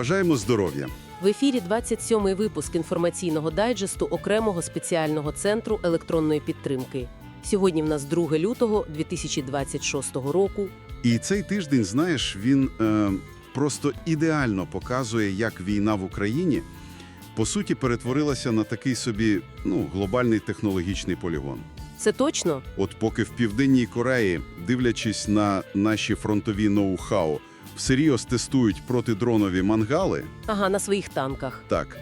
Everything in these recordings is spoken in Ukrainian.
Бажаємо здоров'я. В ефірі 27-й випуск інформаційного дайджесту окремого спеціального центру електронної підтримки. Сьогодні в нас 2 лютого 2026 року. І цей тиждень, знаєш, він е, просто ідеально показує, як війна в Україні по суті перетворилася на такий собі ну, глобальний технологічний полігон. Це точно? От поки в Південній Кореї, дивлячись на наші фронтові ноу-хау, всерйоз тестують протидронові мангали, Ага, на своїх танках. так,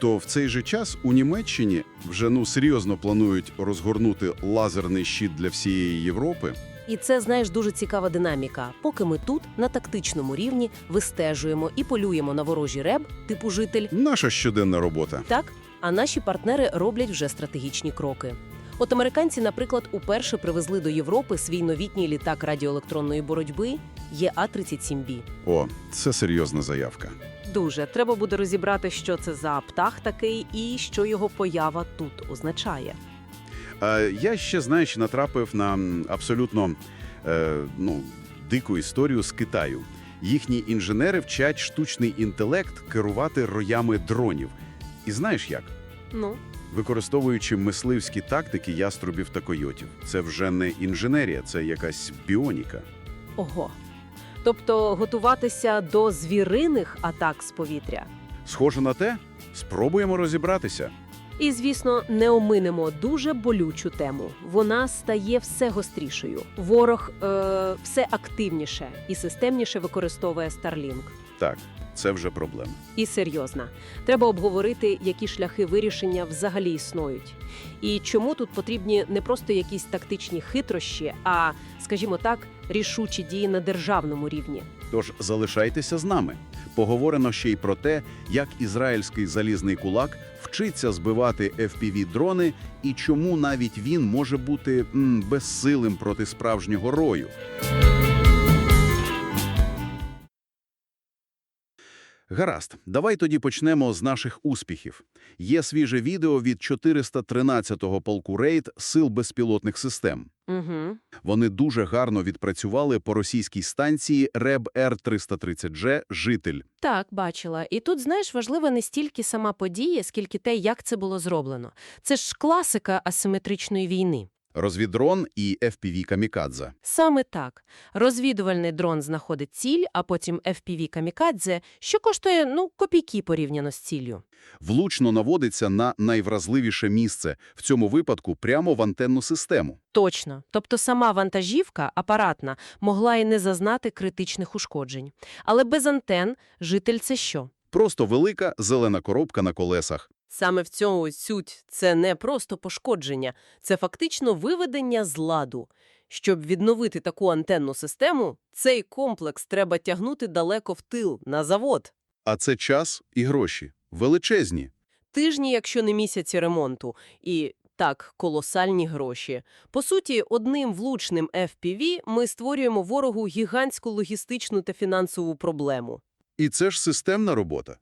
то в цей же час у Німеччині вже ну серйозно планують розгорнути лазерний щит для всієї Європи. І це, знаєш, дуже цікава динаміка. Поки ми тут, на тактичному рівні, вистежуємо і полюємо на ворожі реб, типу житель, Наша щоденна робота. так, а наші партнери роблять вже стратегічні кроки. От американці, наприклад, уперше привезли до Європи свій новітній літак радіоелектронної боротьби ЄА-37Б. О, це серйозна заявка. Дуже треба буде розібрати, що це за птах такий і що його поява тут означає. Е, я ще, знаєш, натрапив на абсолютно е, ну, дику історію з Китаю. Їхні інженери вчать штучний інтелект керувати роями дронів. І знаєш як? Ну, Використовуючи мисливські тактики яструбів та койотів. Це вже не інженерія, це якась біоніка. ого. Тобто готуватися до звіриних атак з повітря. Схоже на те, спробуємо розібратися. І, звісно, не оминемо дуже болючу тему. Вона стає все гострішою. Ворог е, все активніше і системніше використовує Starlink. Так, це вже проблема. І серйозна. Треба обговорити, які шляхи вирішення взагалі існують. І чому тут потрібні не просто якісь тактичні хитрощі, а, скажімо так, рішучі дії на державному рівні. Тож залишайтеся з нами. Поговорено ще й про те, як ізраїльський залізний кулак вчиться збивати FPV-дрони і чому навіть він може бути м, безсилим проти справжнього рою. Гаразд, давай тоді почнемо з наших успіхів. Є свіже відео від 413-го полку рейд Сил безпілотних систем. Угу. Вони дуже гарно відпрацювали по російській станції РЕБ Р-330G «Житель». Так, бачила. І тут, знаєш, важлива не стільки сама подія, скільки те, як це було зроблено. Це ж класика асиметричної війни. Розвідрон і FPV «Камікадзе». Саме так. Розвідувальний дрон знаходить ціль, а потім FPV «Камікадзе», що коштує, ну, копійки порівняно з ціллю. Влучно наводиться на найвразливіше місце, в цьому випадку прямо в антенну систему. Точно. Тобто сама вантажівка, апаратна, могла і не зазнати критичних ушкоджень. Але без антен житель – це що? Просто велика зелена коробка на колесах. Саме в цьому суть – це не просто пошкодження, це фактично виведення з ладу. Щоб відновити таку антенну систему, цей комплекс треба тягнути далеко в тил, на завод. А це час і гроші. Величезні. Тижні, якщо не місяці ремонту. І так, колосальні гроші. По суті, одним влучним FPV ми створюємо ворогу гігантську логістичну та фінансову проблему. І це ж системна робота.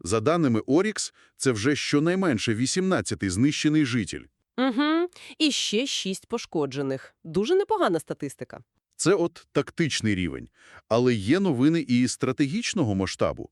За даними Орікс, це вже щонайменше 18-й знищений житель. Угу. І ще шість пошкоджених. Дуже непогана статистика. Це от тактичний рівень. Але є новини і стратегічного масштабу.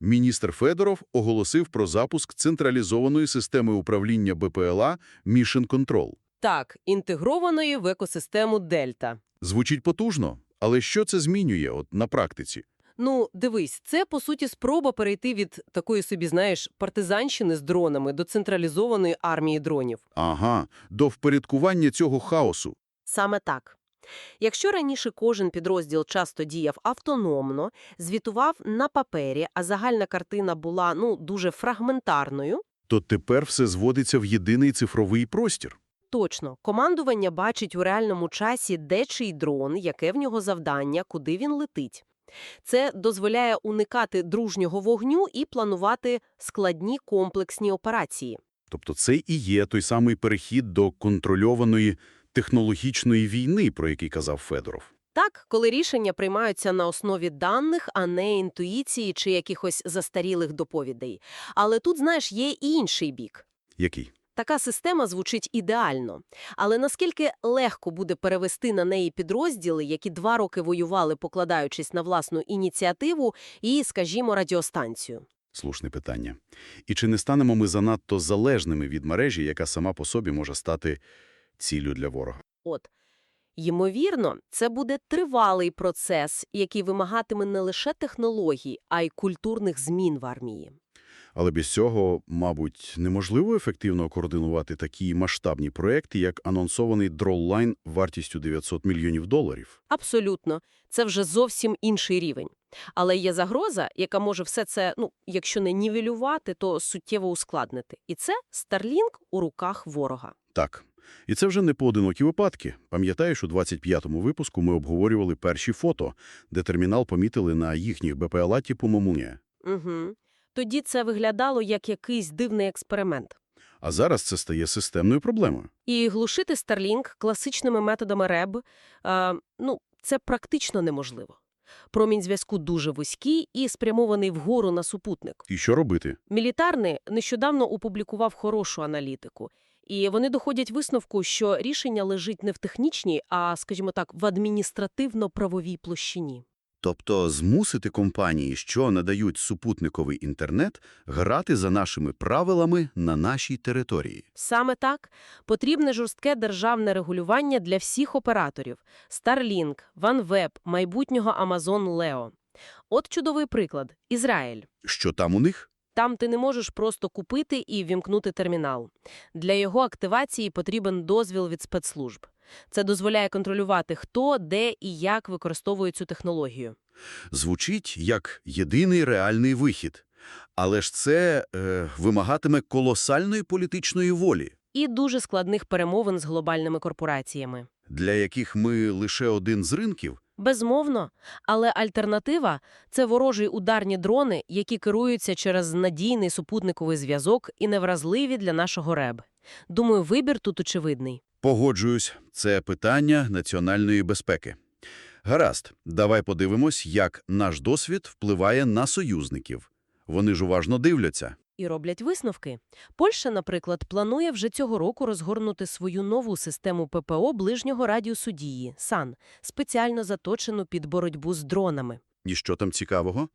Міністр Федоров оголосив про запуск централізованої системи управління БПЛА Mission Control. Так, інтегрованої в екосистему Дельта. Звучить потужно, але що це змінює от на практиці? Ну, дивись, це, по суті, спроба перейти від такої собі, знаєш, партизанщини з дронами до централізованої армії дронів. Ага, до впорядкування цього хаосу. Саме так. Якщо раніше кожен підрозділ часто діяв автономно, звітував на папері, а загальна картина була, ну, дуже фрагментарною, То тепер все зводиться в єдиний цифровий простір. Точно, командування бачить у реальному часі, де чий дрон, яке в нього завдання, куди він летить. Це дозволяє уникати дружнього вогню і планувати складні комплексні операції. Тобто це і є той самий перехід до контрольованої технологічної війни, про який казав Федоров. Так, коли рішення приймаються на основі даних, а не інтуїції чи якихось застарілих доповідей. Але тут, знаєш, є і інший бік. Який? Така система звучить ідеально. Але наскільки легко буде перевести на неї підрозділи, які два роки воювали, покладаючись на власну ініціативу і, скажімо, радіостанцію? Слушне питання. І чи не станемо ми занадто залежними від мережі, яка сама по собі може стати ціллю для ворога? От. Ймовірно, це буде тривалий процес, який вимагатиме не лише технологій, а й культурних змін в армії. Але без цього, мабуть, неможливо ефективно координувати такі масштабні проекти, як анонсований Дроллайн вартістю 900 мільйонів доларів. Абсолютно. Це вже зовсім інший рівень. Але є загроза, яка може все це, ну, якщо не нівелювати, то суттєво ускладнити. І це Starlink у руках ворога. Так. І це вже не поодинокі випадки. Пам'ятаєш, у 25-му випуску ми обговорювали перші фото, де термінал помітили на їхніх БПЛА типу «Мамуня». Угу. Тоді це виглядало як якийсь дивний експеримент. А зараз це стає системною проблемою. І глушити Starlink класичними методами РЕБ, е, ну, це практично неможливо. Промінь зв'язку дуже вузький і спрямований вгору на супутник. І що робити? Мілітарний нещодавно опублікував хорошу аналітику. І вони доходять висновку, що рішення лежить не в технічній, а, скажімо так, в адміністративно-правовій площині. Тобто змусити компанії, що надають супутниковий інтернет, грати за нашими правилами на нашій території. Саме так потрібне жорстке державне регулювання для всіх операторів – Starlink, OneWeb, майбутнього Amazon Leo. От чудовий приклад – Ізраїль. Що там у них? Там ти не можеш просто купити і вімкнути термінал. Для його активації потрібен дозвіл від спецслужб. Це дозволяє контролювати, хто, де і як використовує цю технологію. Звучить як єдиний реальний вихід. Але ж це е, вимагатиме колосальної політичної волі, І дуже складних перемовин з глобальними корпораціями. для яких ми лише один з ринків. Безмовно, але альтернатива – це ворожі ударні дрони, які керуються через надійний супутниковий зв'язок і невразливі для нашого РЕБ. Думаю, вибір тут очевидний. Погоджуюсь, це питання національної безпеки. Гаразд, давай подивимось, як наш досвід впливає на союзників. Вони ж уважно дивляться. І роблять висновки. Польща, наприклад, планує вже цього року розгорнути свою нову систему ППО ближнього радіусу дії – САН, спеціально заточену під боротьбу з дронами. І що там цікавого?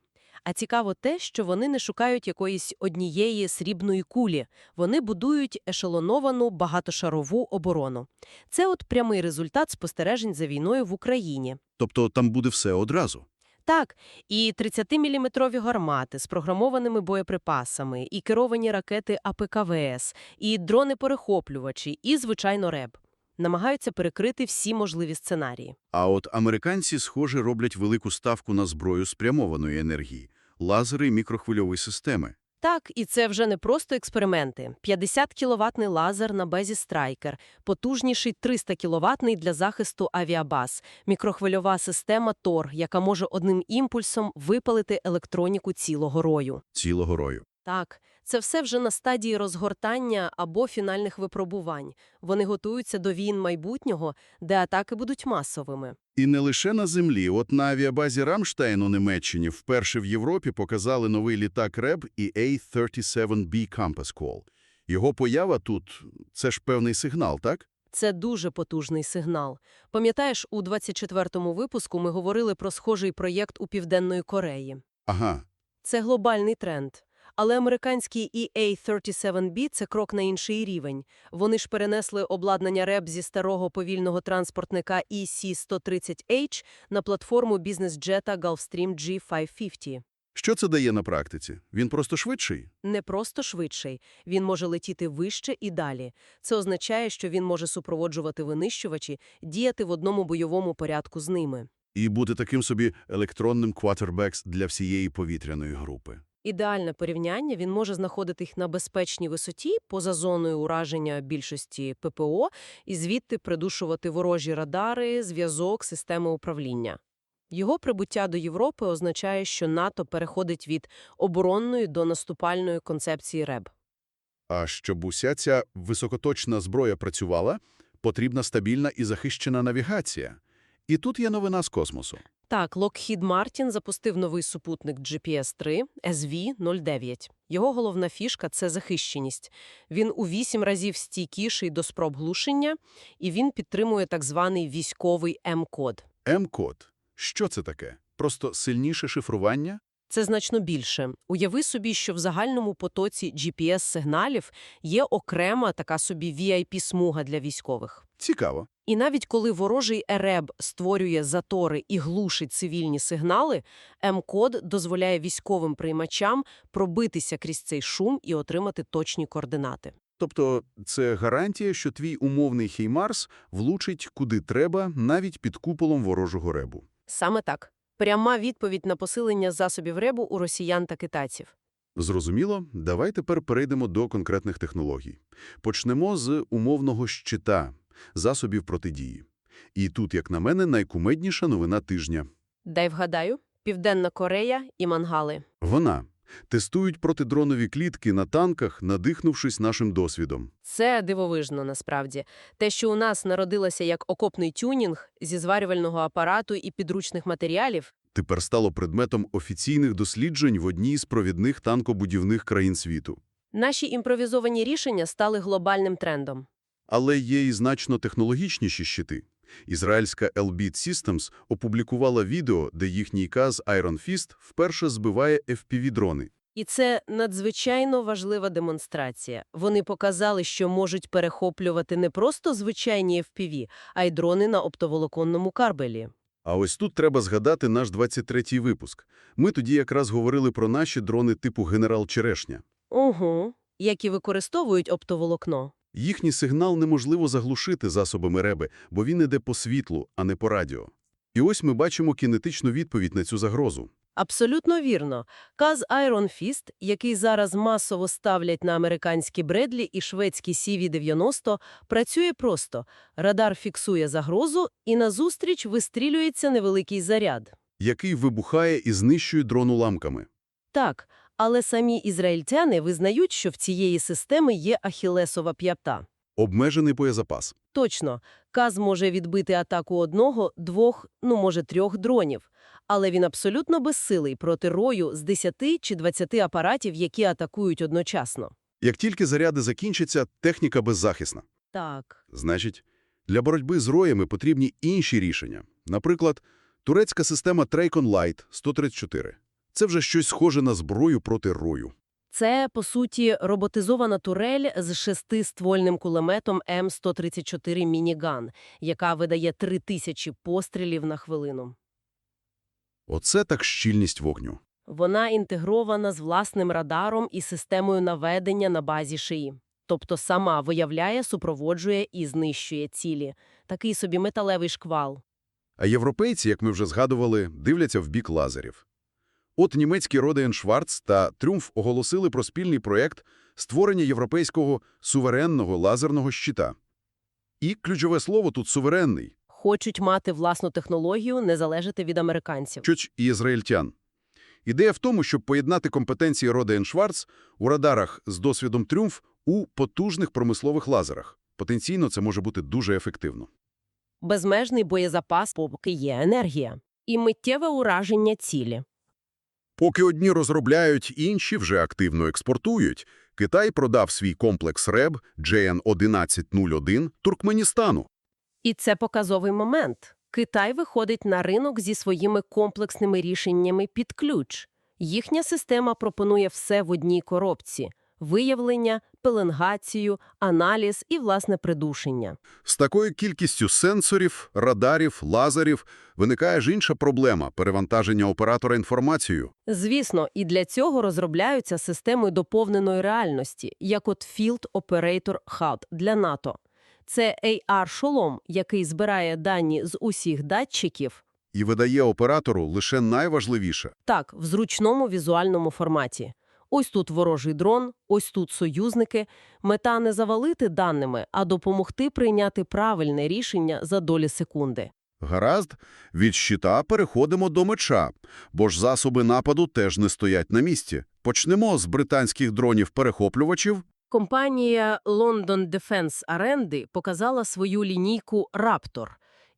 А цікаво те, що вони не шукають якоїсь однієї срібної кулі. Вони будують ешелоновану багатошарову оборону. Це от прямий результат спостережень за війною в Україні. Тобто там буде все одразу. Так, і 30-міліметрові гармати з програмованими боєприпасами, і керовані ракети АПКВС, і дрони-перехоплювачі, і, звичайно, РЕБ. Намагаються перекрити всі можливі сценарії. А от американці, схоже, роблять велику ставку на зброю спрямованої енергії – лазери і мікрохвильові системи. Так, і це вже не просто експерименти. 50 кіловатний лазер на базі Страйкер, потужніший 300 кіловатний для захисту авіабаз, мікрохвильова система ТОР, яка може одним імпульсом випалити електроніку цілого рою. Цілого рою. Так, це все вже на стадії розгортання або фінальних випробувань. Вони готуються до війн майбутнього, де атаки будуть масовими. І не лише на землі. От на авіабазі Рамштайн у Німеччині вперше в Європі показали новий літак РЕБ і A-37B Compass Call. Його поява тут – це ж певний сигнал, так? Це дуже потужний сигнал. Пам'ятаєш, у 24-му випуску ми говорили про схожий проєкт у Південної Кореї. Ага. Це глобальний тренд. Але американський EA-37B – це крок на інший рівень. Вони ж перенесли обладнання РЕБ зі старого повільного транспортника EC-130H на платформу бізнес-джета Gulfstream G550. Що це дає на практиці? Він просто швидший? Не просто швидший. Він може летіти вище і далі. Це означає, що він може супроводжувати винищувачі, діяти в одному бойовому порядку з ними. І бути таким собі електронним кватербекс для всієї повітряної групи. Ідеальне порівняння, він може знаходити їх на безпечній висоті, поза зоною ураження більшості ППО, і звідти придушувати ворожі радари, зв'язок, системи управління. Його прибуття до Європи означає, що НАТО переходить від оборонної до наступальної концепції РЕБ. А щоб уся ця високоточна зброя працювала, потрібна стабільна і захищена навігація. І тут є новина з космосу. Так, Lockheed Martin запустив новий супутник GPS-3 SV-09. Його головна фішка – це захищеність. Він у вісім разів стійкіший до спроб глушення, і він підтримує так званий військовий М-код. М-код. Що це таке? Просто сильніше шифрування? Це значно більше. Уяви собі, що в загальному потоці GPS-сигналів є окрема така собі VIP-смуга для військових. Цікаво. І навіть коли ворожий ЕРЕБ створює затори і глушить цивільні сигнали, М-код дозволяє військовим приймачам пробитися крізь цей шум і отримати точні координати. Тобто це гарантія, що твій умовний Хеймарс влучить куди треба, навіть під куполом ворожого ребу. Саме так. Пряма відповідь на посилення засобів РЕБу у росіян та китайців. Зрозуміло, давай тепер перейдемо до конкретних технологій. Почнемо з умовного щита, засобів протидії. І тут, як на мене, найкумедніша новина тижня. Дай вгадаю, Південна Корея і Мангали. Вона. Тестують протидронові клітки на танках, надихнувшись нашим досвідом. Це дивовижно, насправді. Те, що у нас народилося як окопний тюнінг зі зварювального апарату і підручних матеріалів, Тепер стало предметом офіційних досліджень в одній з провідних танкобудівних країн світу. наші імпровізовані рішення стали глобальним трендом. Але є і значно технологічніші щити. Ізраїльська Elbit Systems опублікувала відео, де їхній каз Iron Fist вперше збиває FPV-дрони. І це надзвичайно важлива демонстрація. Вони показали, що можуть перехоплювати не просто звичайні FPV, а й дрони на оптоволоконному карбелі. А ось тут треба згадати наш 23-й випуск. Ми тоді якраз говорили про наші дрони типу «Генерал Черешня». Угу. Які використовують оптоволокно. Їхній сигнал неможливо заглушити засобами реби, бо він іде по світлу, а не по радіо. І ось ми бачимо кінетичну відповідь на цю загрозу. Абсолютно вірно. Каз Iron Fist, який зараз масово ставлять на американські Бредлі і шведські CV-90, працює просто. Радар фіксує загрозу, і назустріч вистрілюється невеликий заряд. який вибухає і знищує дрон уламками. Так, але самі ізраїльтяни визнають, що в цієї системи є ахілесова п'ята. Обмежений боєзапас. Точно, Каз може відбити атаку одного, двох, ну, може, трьох дронів. Але він абсолютно безсилий проти рою з 10 чи 20 апаратів, які атакують одночасно. Як тільки заряди закінчаться, техніка беззахисна. Так. Значить, для боротьби з роями потрібні інші рішення. Наприклад, турецька система Tracon Light 134. Це вже щось схоже на зброю проти рою. Це, по суті, роботизована турель з шестиствольним кулеметом М134 Мініган, яка видає 3000 пострілів на хвилину. Оце так щільність вогню. Вона інтегрована з власним радаром і системою наведення на базі шиї. Тобто сама виявляє, супроводжує і знищує цілі. Такий собі металевий шквал. А європейці, як ми вже згадували, дивляться в бік лазерів. От німецькі Роден Шварц та Трюмф оголосили про спільний проєкт створення європейського суверенного лазерного щита. І ключове слово тут «суверенний», Хочуть мати власну технологію, не залежати від американців. чуть і ізраїльтян. Ідея в тому, щоб поєднати компетенції Роден Шварц у радарах з досвідом Трюмф у потужних промислових лазерах. Потенційно це може бути дуже ефективно. Безмежний боєзапас, поки є енергія. І миттєве ураження цілі. Поки одні розробляють, інші вже активно експортують. Китай продав свій комплекс РЕБ JN-1101 Туркменістану. І це показовий момент. Китай виходить на ринок зі своїми комплексними рішеннями під ключ. Їхня система пропонує все в одній коробці – виявлення, пеленгацію, аналіз і, власне, придушення. З такою кількістю сенсорів, радарів, лазерів виникає ж інша проблема – перевантаження оператора інформацією. Звісно, і для цього розробляються системи доповненої реальності, як от Field Operator HUD для НАТО. Це AR-шолом, який збирає дані з усіх датчиків, І видає оператору лише найважливіше. так, в зручному візуальному форматі. Ось тут ворожий дрон, ось тут союзники. Мета не завалити даними, а допомогти прийняти правильне рішення за долі секунди. Гаразд, від щита переходимо до меча, бо ж засоби нападу теж не стоять на місці. Почнемо з британських дронів-перехоплювачів. Компанія London Defense Аренди показала свою лінійку Raptor.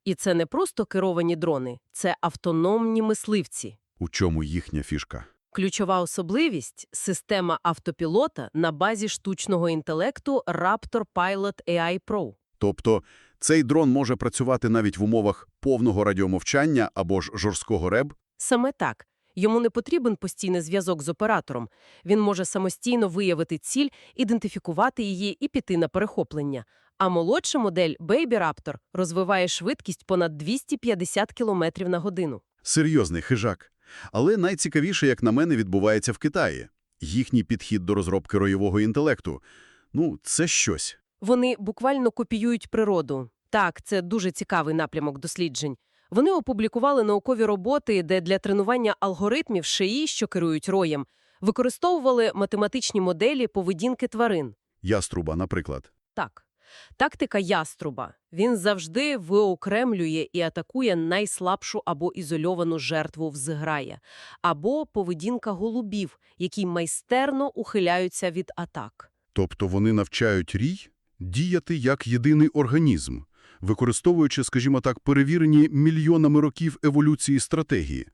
І це не просто керовані дрони, це автономні мисливці. У чому їхня фішка? Ключова особливість – система автопілота на базі штучного інтелекту Raptor Pilot AI Pro. Тобто цей дрон може працювати навіть в умовах повного радіомовчання або ж жорсткого реб? Саме так. Йому не потрібен постійний зв'язок з оператором. Він може самостійно виявити ціль, ідентифікувати її і піти на перехоплення. А молодша модель Baby Raptor розвиває швидкість понад 250 км на годину. Серйозний хижак. Але найцікавіше, як на мене, відбувається в Китаї. Їхній підхід до розробки роєвого інтелекту. Ну, це щось. Вони буквально копіюють природу. Так, це дуже цікавий напрямок досліджень. Вони опублікували наукові роботи, де для тренування алгоритмів ШИІ, що керують роєм, використовували математичні моделі поведінки тварин. Яструба, наприклад. Так. Тактика яструба. Він завжди виокремлює і атакує найслабшу або ізольовану жертву в зграє. Або поведінка голубів, які майстерно ухиляються від атак. Тобто вони навчають рій діяти як єдиний організм, використовуючи, скажімо так, перевірені мільйонами років еволюції стратегії.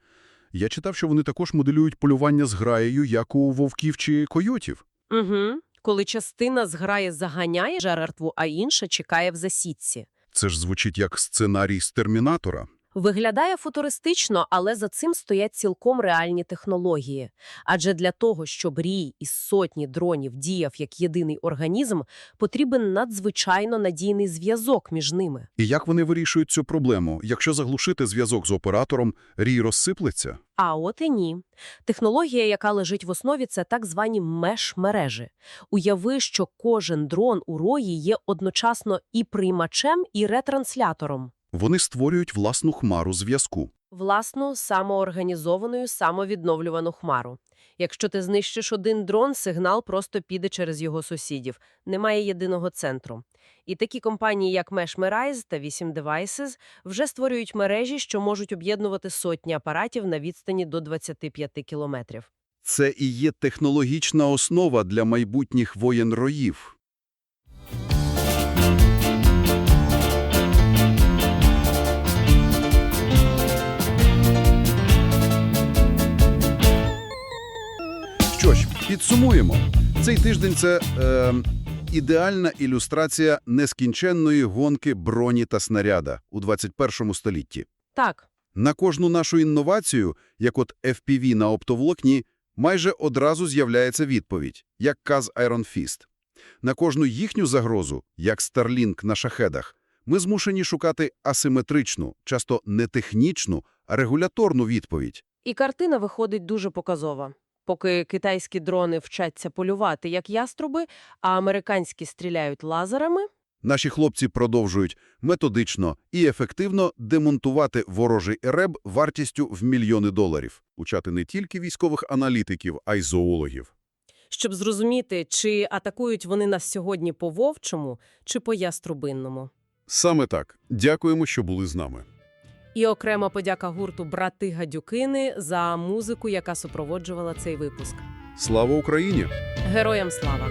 Я читав, що вони також моделюють полювання з граєю, як у вовків чи койотів. Угу. Коли частина зграє заганяє жертву, а інша чекає в засідці. Це ж звучить як сценарій з «Термінатора». Виглядає футуристично, але за цим стоять цілком реальні технології. Адже для того, щоб рій із сотні дронів діяв як єдиний організм, потрібен надзвичайно надійний зв'язок між ними. І як вони вирішують цю проблему? Якщо заглушити зв'язок з оператором, рій розсиплеться? А от і ні. Технологія, яка лежить в основі, це так звані меш-мережі. Уяви, що кожен дрон у рої є одночасно і приймачем, і ретранслятором. Вони створюють власну хмару зв'язку. Власну, самоорганізованою, самовідновлювану хмару. Якщо ти знищиш один дрон, сигнал просто піде через його сусідів. Немає єдиного центру. І такі компанії, як Meshmerize та 8 Devices, вже створюють мережі, що можуть об'єднувати сотні апаратів на відстані до 25 кілометрів. Це і є технологічна основа для майбутніх воєн підсумуємо. Цей тиждень – це е, ідеальна ілюстрація нескінченної гонки броні та снаряда у 21 столітті. Так, На кожну нашу інновацію, як от FPV на оптоволокні, майже одразу з'являється відповідь, як каз Iron Fist. На кожну їхню загрозу, як Starlink на шахедах, ми змушені шукати асиметричну, часто не технічну, а регуляторну відповідь. і картина виходить дуже показова. Поки китайські дрони вчаться полювати як яструби, а американські стріляють лазерами, Наші хлопці продовжують методично і ефективно демонтувати ворожий РЕБ вартістю в мільйони доларів, учати не тільки військових аналітиків, а й зоологів. щоб зрозуміти, чи атакують вони нас сьогодні по вовчому, чи по яструбинному. Саме так. Дякуємо, що були з нами. І окрема подяка гурту «Брати Гадюкини» за музику, яка супроводжувала цей випуск. Слава Україні! Героям слава!